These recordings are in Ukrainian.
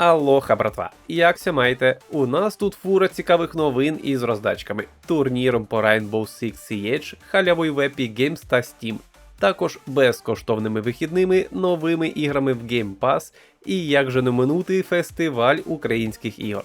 Алоха, братва! Якся маєте? У нас тут фура цікавих новин із роздачками, турніром по Rainbow Six Siege, халявою в Epic Games та Steam, також безкоштовними вихідними, новими іграми в Game Pass і як же не минути фестиваль українських ігор.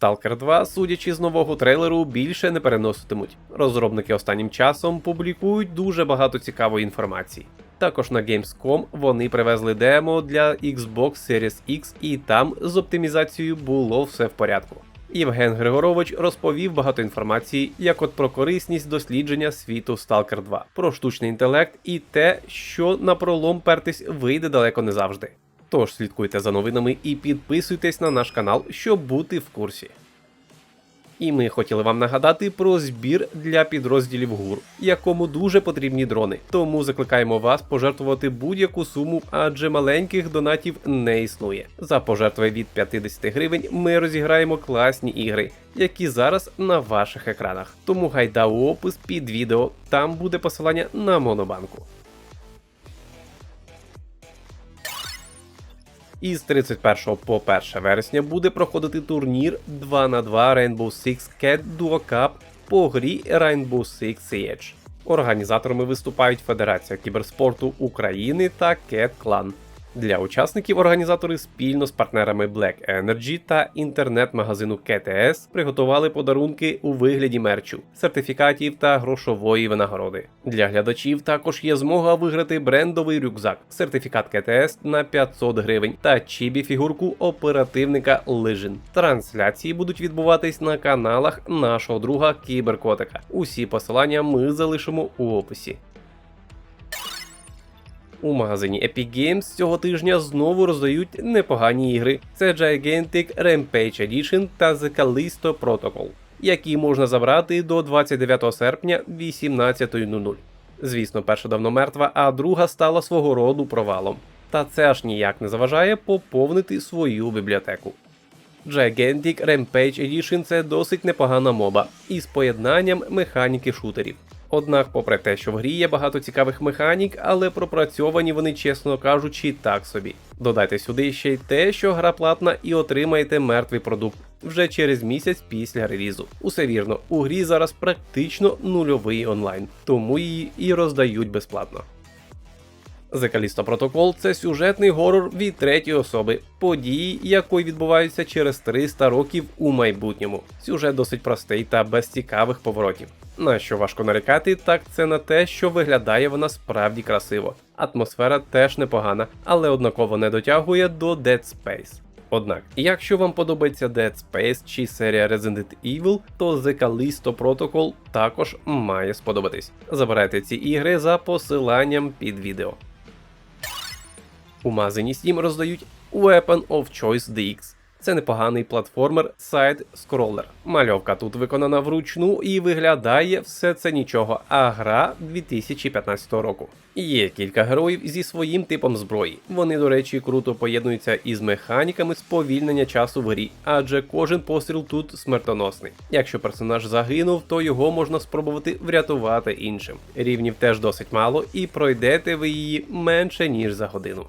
Stalker 2, судячи з нового трейлеру, більше не переноситимуть. Розробники останнім часом публікують дуже багато цікавої інформації. Також на Gamescom вони привезли демо для Xbox Series X, і там з оптимізацією було все в порядку. Євген Григорович розповів багато інформації, як от про корисність дослідження світу Stalker 2, про штучний інтелект і те, що на пролом пертись вийде далеко не завжди. Тож слідкуйте за новинами і підписуйтесь на наш канал, щоб бути в курсі. І ми хотіли вам нагадати про збір для підрозділів ГУР, якому дуже потрібні дрони. Тому закликаємо вас пожертвувати будь-яку суму, адже маленьких донатів не існує. За пожертви від 50 гривень ми розіграємо класні ігри, які зараз на ваших екранах. Тому гайда у опис під відео, там буде посилання на монобанку. Із 31 по 1 вересня буде проходити турнір 2 на 2 Rainbow Six Cat Duo Cup по грі Rainbow Six Siege. Організаторами виступають Федерація кіберспорту України та Cat Clan. Для учасників організатори спільно з партнерами Black Energy та інтернет-магазину KTS приготували подарунки у вигляді мерчу, сертифікатів та грошової винагороди. Для глядачів також є змога виграти брендовий рюкзак, сертифікат KTS на 500 гривень та чібі фігурку оперативника Лижин. Трансляції будуть відбуватись на каналах нашого друга Кіберкотика. Усі посилання ми залишимо у описі. У магазині Epic Games цього тижня знову роздають непогані ігри. Це Gigantic Rampage Edition та The Callisto Protocol, які можна забрати до 29 серпня 18.00. Звісно, перша давно мертва, а друга стала свого роду провалом. Та це аж ніяк не заважає поповнити свою бібліотеку. Gigantic Rampage Edition це досить непогана моба із поєднанням механіки шутерів. Однак, попри те, що в грі є багато цікавих механік, але пропрацьовані вони, чесно кажучи, так собі. Додайте сюди ще й те, що гра платна і отримаєте мертвий продукт вже через місяць після релізу. Усе вірно, у грі зараз практично нульовий онлайн, тому її і роздають безплатно. Callisto Protocol – це сюжетний горор від третьої особи, події якої відбуваються через 300 років у майбутньому. Сюжет досить простий та без цікавих поворотів. На що важко нарікати, так це на те, що виглядає вона справді красиво. Атмосфера теж непогана, але однаково не дотягує до Dead Space. Однак, якщо вам подобається Dead Space чи серія Resident Evil, то The Callisto Protocol також має сподобатись. Забирайте ці ігри за посиланням під відео. У магазині Steam роздають Weapon of Choice DX. Це непоганий платформер сайд скроллер. Мальовка тут виконана вручну і виглядає все це нічого, а гра 2015 року. Є кілька героїв зі своїм типом зброї. Вони, до речі, круто поєднуються із механіками сповільнення часу в грі, адже кожен постріл тут смертоносний. Якщо персонаж загинув, то його можна спробувати врятувати іншим. Рівнів теж досить мало, і пройдете ви її менше ніж за годину.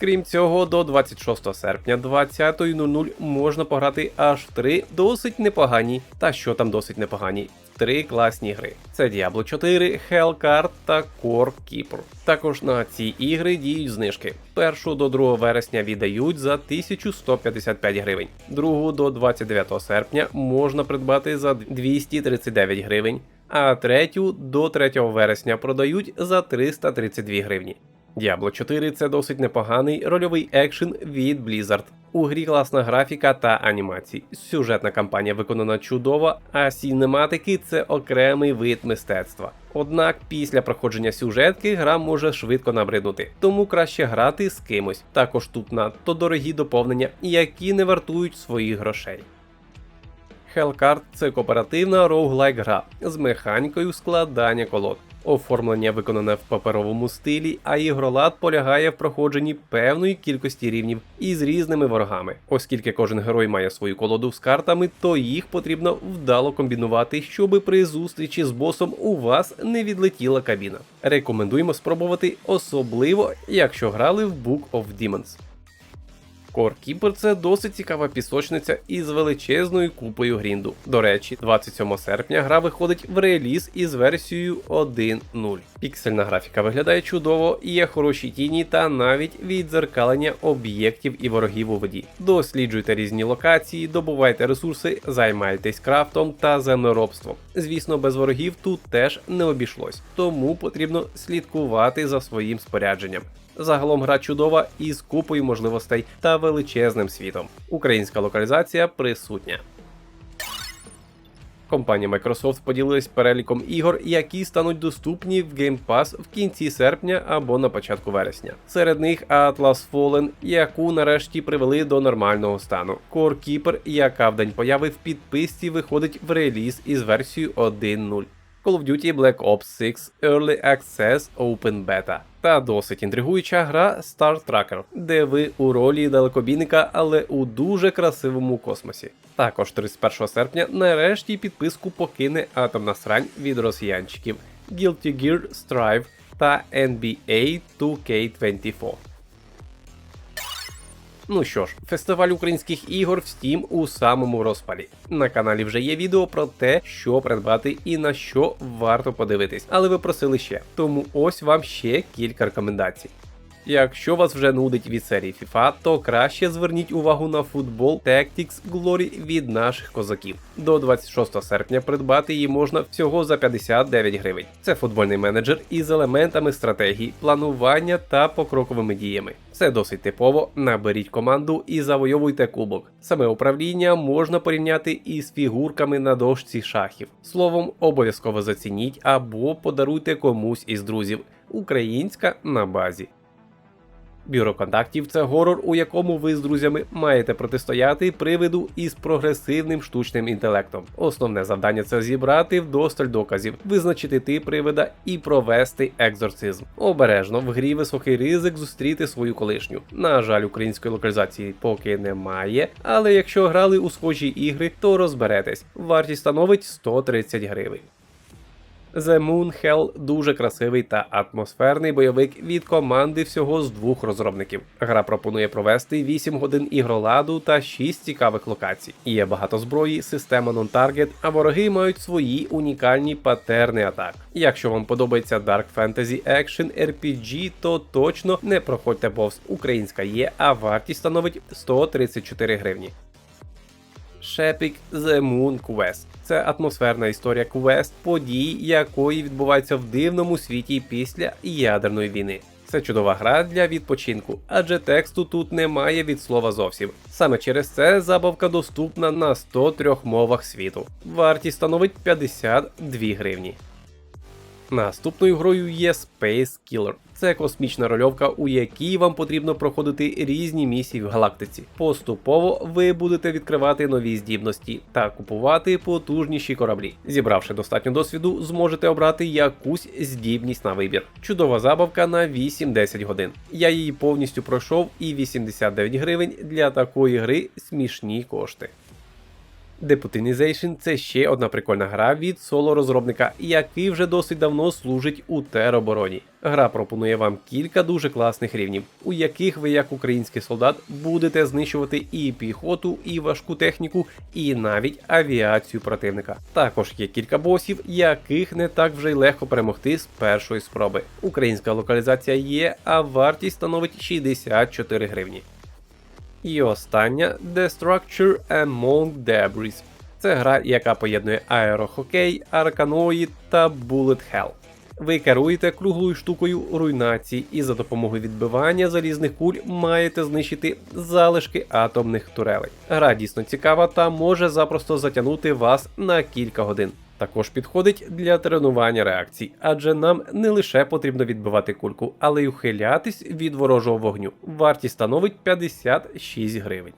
Крім цього, до 26 серпня 20.00 можна пограти аж в три досить непогані, та що там досить непогані. Три класні гри: це Diablo 4, Hellcard та Core Keeper. Також на ці ігри діють знижки. Першу до 2 вересня віддають за 1155 гривень, другу до 29 серпня можна придбати за 239 гривень, а третю до 3 вересня продають за 332 гривні. Diablo 4 це досить непоганий рольовий екшен від Blizzard. У грі класна графіка та анімації. Сюжетна кампанія виконана чудово, а сінематики це окремий вид мистецтва. Однак після проходження сюжетки гра може швидко набриднути, тому краще грати з кимось. Також тут надто дорогі доповнення, які не вартують своїх грошей. Hellcard – це кооперативна роуглайк гра з механікою складання колод. Оформлення виконане в паперовому стилі, а ігролад полягає в проходженні певної кількості рівнів із різними ворогами. Оскільки кожен герой має свою колоду з картами, то їх потрібно вдало комбінувати, щоби при зустрічі з босом у вас не відлетіла кабіна. Рекомендуємо спробувати, особливо якщо грали в Book of Demons. Core Keeper – це досить цікава пісочниця із величезною купою грінду. До речі, 27 серпня гра виходить в реліз із версією 1.0. Піксельна графіка виглядає чудово, є хороші тіні та навіть відзеркалення об'єктів і ворогів у воді. Досліджуйте різні локації, добувайте ресурси, займайтесь крафтом та землеробством. Звісно, без ворогів тут теж не обійшлось, тому потрібно слідкувати за своїм спорядженням. Загалом гра чудова із купою можливостей та величезним світом. Українська локалізація присутня. Компанія Microsoft поділилась переліком ігор, які стануть доступні в Game Pass в кінці серпня або на початку вересня. Серед них Atlas Fallen, яку нарешті привели до нормального стану. Core Keeper, яка в день появи в підписці виходить в реліз із версією 1.0. Call of Duty Black Ops 6 Early Access Open Beta та досить інтригуюча гра Star Tracker, де ви у ролі далекобійника, але у дуже красивому космосі. Також 31 серпня нарешті підписку покине атомна срань від росіянчиків Guilty Gear Strive та NBA 2K24. Ну що ж, фестиваль українських ігор в Steam у самому розпалі. На каналі вже є відео про те, що придбати і на що варто подивитись, але ви просили ще. Тому ось вам ще кілька рекомендацій. Якщо вас вже нудить від серії FIFA, то краще зверніть увагу на футбол Tactics Glory від наших козаків. До 26 серпня придбати її можна всього за 59 гривень. Це футбольний менеджер із елементами стратегії, планування та покроковими діями. Все досить типово. Наберіть команду і завойовуйте кубок. Саме управління можна порівняти із фігурками на дошці шахів. Словом, обов'язково зацініть або подаруйте комусь із друзів. Українська на базі. Бюро контактів це горор, у якому ви з друзями маєте протистояти привиду із прогресивним штучним інтелектом. Основне завдання це зібрати вдосталь доказів, визначити тип привида і провести екзорцизм. Обережно в грі високий ризик зустріти свою колишню. На жаль, української локалізації поки немає, але якщо грали у схожі ігри, то розберетесь. Вартість становить 130 гривень. The Moon Hell дуже красивий та атмосферний бойовик від команди всього з двох розробників. Гра пропонує провести 8 годин ігроладу та 6 цікавих локацій. Є багато зброї, система non-target, а вороги мають свої унікальні патерни атак. Якщо вам подобається Dark Fantasy Action RPG, то точно не проходьте повз українська є, а вартість становить 134 гривні. Шепік The Moon Quest. Це атмосферна історія квест, подій, якої відбуваються в дивному світі після ядерної війни. Це чудова гра для відпочинку, адже тексту тут немає від слова зовсім. Саме через це забавка доступна на 103 мовах світу. Вартість становить 52 гривні. Наступною грою є Space Killer. Це космічна рольовка, у якій вам потрібно проходити різні місії в галактиці. Поступово ви будете відкривати нові здібності та купувати потужніші кораблі. Зібравши достатньо досвіду, зможете обрати якусь здібність на вибір. Чудова забавка на 8-10 годин. Я її повністю пройшов, і 89 гривень для такої гри смішні кошти. Deputinization – це ще одна прикольна гра від соло-розробника, який вже досить давно служить у теробороні. Гра пропонує вам кілька дуже класних рівнів, у яких ви, як український солдат, будете знищувати і піхоту, і важку техніку, і навіть авіацію противника. Також є кілька босів, яких не так вже й легко перемогти з першої спроби. Українська локалізація є, а вартість становить 64 гривні. І остання Destructure Among Debris. Це гра, яка поєднує аерохокей, арканоїд та Bullet Hell. Ви керуєте круглою штукою руйнації і за допомогою відбивання залізних куль маєте знищити залишки атомних турелей. Гра дійсно цікава та може запросто затягнути вас на кілька годин. Також підходить для тренування реакцій, адже нам не лише потрібно відбивати кульку, але й ухилятись від ворожого вогню. Вартість становить 56 гривень.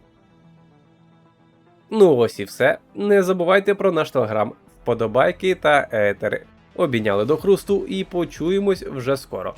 Ну ось і все. Не забувайте про наш телеграм, вподобайки та етери. Обійняли до хрусту і почуємось вже скоро.